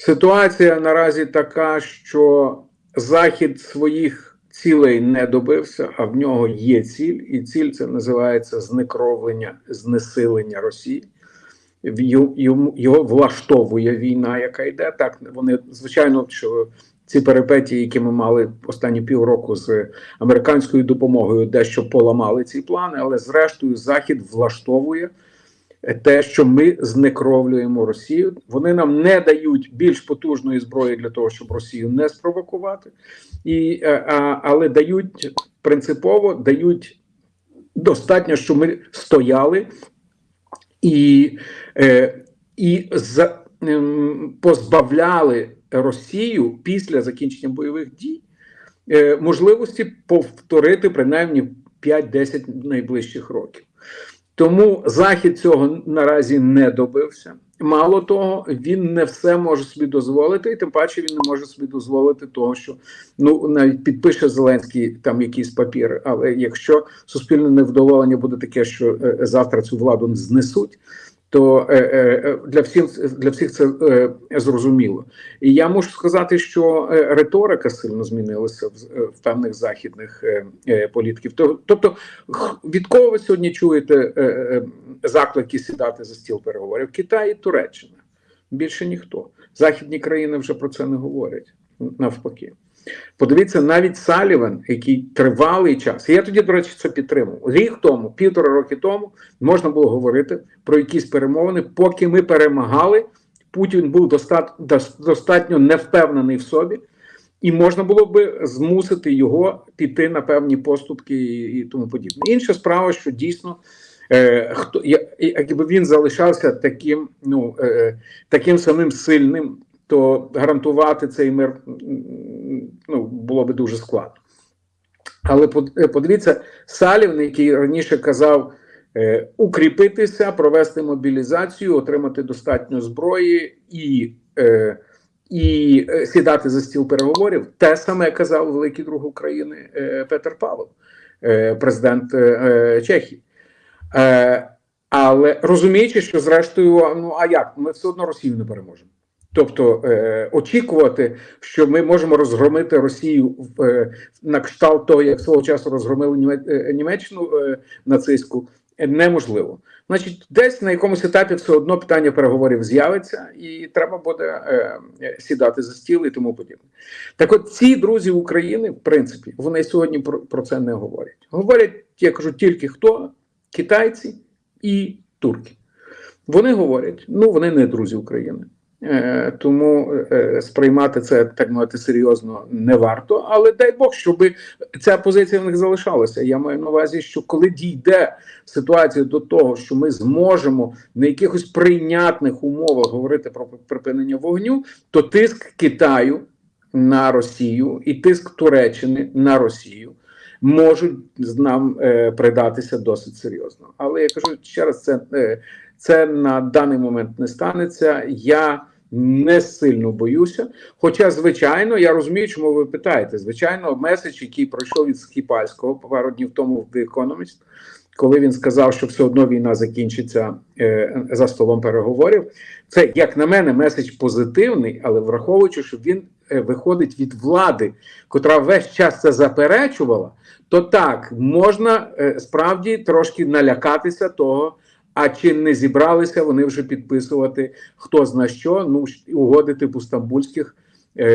ситуація наразі така, що Захід своїх цілей не добився, а в нього є ціль, і ціль це називається зникровлення, знесилення Росії. Йому його влаштовує війна, яка йде. Так вони звичайно, що ці перипетії, які ми мали останні півроку з американською допомогою, дещо поламали ці плани, але зрештою Захід влаштовує те, що ми знекровлюємо Росію. Вони нам не дають більш потужної зброї для того, щоб Росію не спровокувати, і, е, а, але дають принципово дають достатньо, щоб ми стояли і, е, і за, ем, позбавляли Росію після закінчення бойових дій е, можливості повторити принаймні 5-10 найближчих років. Тому Захід цього наразі не добився. Мало того, він не все може собі дозволити, і тим паче він не може собі дозволити того, що ну навіть підпише Зеленський там якийсь папір. Але якщо суспільне невдоволення буде таке, що е, завтра цю владу знесуть, то е, е, для всіх для всіх це е, зрозуміло. І я можу сказати, що риторика сильно змінилася в, в певних західних політиків. То- Тобто, від кого ви сьогодні чуєте заклики сідати за стіл переговорів? Китай і Туреччина. Більше ніхто. Західні країни вже про це не говорять навпаки. Подивіться, навіть Саліван, який тривалий час, і я тоді, до речі, це підтримував. Рік тому, півтора роки тому, можна було говорити про якісь перемовини, поки ми перемагали. Путін був достат, достатньо невпевнений в собі, і можна було би змусити його піти на певні поступки і, тому подібне. Інша справа, що дійсно. Е, хто якби він залишався таким, ну е, таким самим сильним, то гарантувати цей мир ну, було би дуже складно. Але е, подивіться, Салівний, який раніше казав е, укріпитися, провести мобілізацію, отримати достатньо зброї і, е, і е, сідати за стіл переговорів, те саме казав великий друг України е, Петр Павлов, е, президент е, е, Чехії. Е, але розуміючи, що зрештою, ну а як, ми все одно Росію не переможемо. Тобто е, очікувати, що ми можемо розгромити Росію е, на кшталт того, як свого часу розгромили Німе- е, Німеччину е, нацистську, е, неможливо. Значить, десь на якомусь етапі все одно питання переговорів з'явиться, і треба буде е, е, сідати за стіл і тому подібне. Так, от ці друзі України, в принципі, вони сьогодні про, про це не говорять. Говорять, я кажу, тільки хто китайці і турки. Вони говорять, ну вони не друзі України. Е, тому е, сприймати це так мовити серйозно не варто. Але дай Бог, щоб ця позиція в них залишалася. Я маю на увазі, що коли дійде ситуація до того, що ми зможемо на якихось прийнятних умовах говорити про припинення вогню, то тиск Китаю на Росію і тиск Туреччини на Росію можуть нам е, придатися досить серйозно. Але я кажу ще раз, це, е, це на даний момент не станеться. Я не сильно боюся. Хоча, звичайно, я розумію, чому ви питаєте. Звичайно, меседж, який пройшов від Скіпальського пару днів тому в The Economist, коли він сказав, що все одно війна закінчиться е, за столом переговорів. Це, як на мене, меседж позитивний, але враховуючи, що він е, виходить від влади, котра весь час це заперечувала, то так можна е, справді трошки налякатися того. А чи не зібралися вони вже підписувати хто зна що? Ну угоди типу стамбульських, е,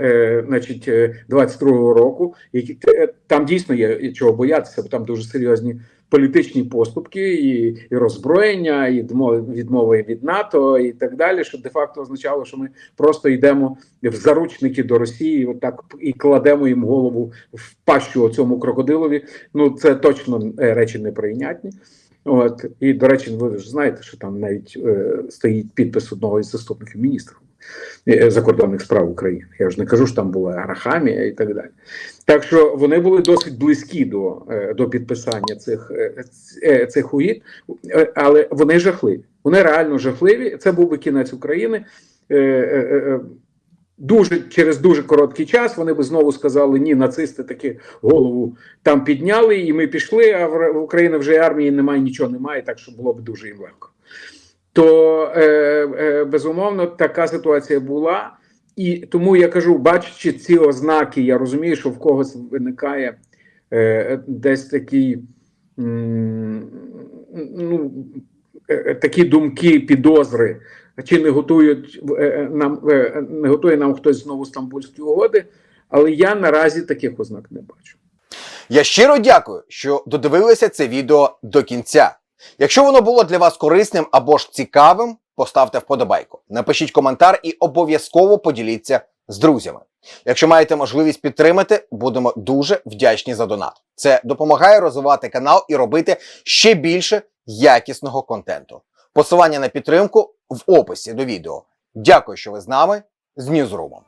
е, значить, е, 22-го року, які е, там дійсно є чого боятися, бо там дуже серйозні політичні поступки, і, і роззброєння, і відмови, від НАТО, і так далі, що де-факто означало, що ми просто йдемо в заручники до Росії, отак і кладемо їм голову в пащу цьому крокодилові. Ну це точно е, речі неприйнятні. От і до речі, ви ж знаєте, що там навіть е, стоїть підпис одного із заступників міністрів. е, закордонних справ України. Я ж не кажу, що там була Арахамія і так далі. Так що вони були досить близькі до, е, до підписання цих, е, е, цих угід, Е, але вони жахливі. Вони реально жахливі. Це був би кінець України. Е, е, е, Дуже через дуже короткий час вони би знову сказали: ні, нацисти таки голову там підняли, і ми пішли. А в України вже армії немає, нічого немає, так що було б дуже їм легко. То е, е, безумовно така ситуація була, і тому я кажу, бачачи ці ознаки, я розумію, що в когось виникає е, десь такий м, ну, такі думки, підозри, чи не готують е, е, нам е, не готує нам хтось знову стамбульські угоди, але я наразі таких ознак не бачу. Я щиро дякую, що додивилися це відео до кінця. Якщо воно було для вас корисним або ж цікавим, поставте вподобайку, напишіть коментар і обов'язково поділіться з друзями. Якщо маєте можливість підтримати, будемо дуже вдячні за донат. Це допомагає розвивати канал і робити ще більше якісного контенту. Посилання на підтримку в описі до відео. Дякую, що ви з нами з Ньюзрумом.